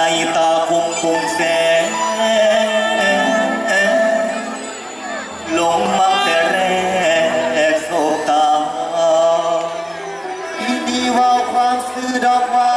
ในตาคมคงแสงลงมาแต่แรกโศกตาดีว่าความซื่อดอกไม้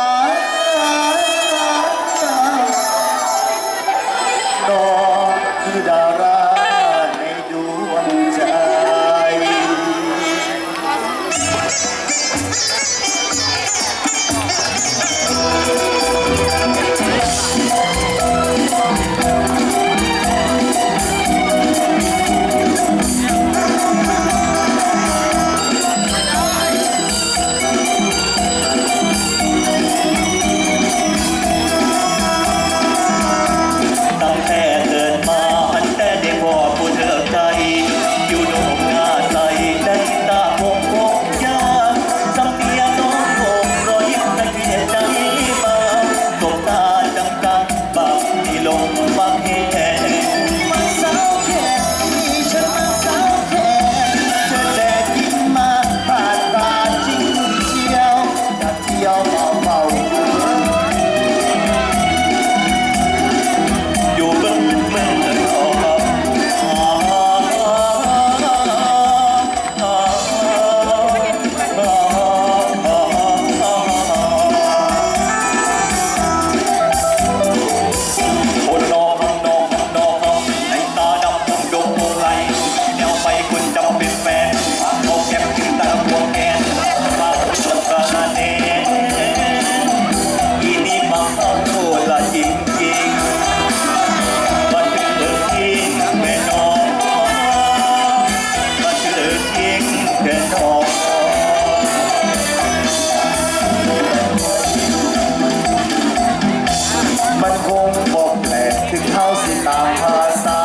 ตามภาษา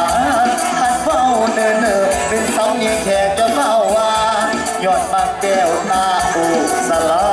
หัดเฝ้าเนินเนินเป็นสำเนียแขกจะเฝ้าว่า ยอดปากแก้วตาอุสลา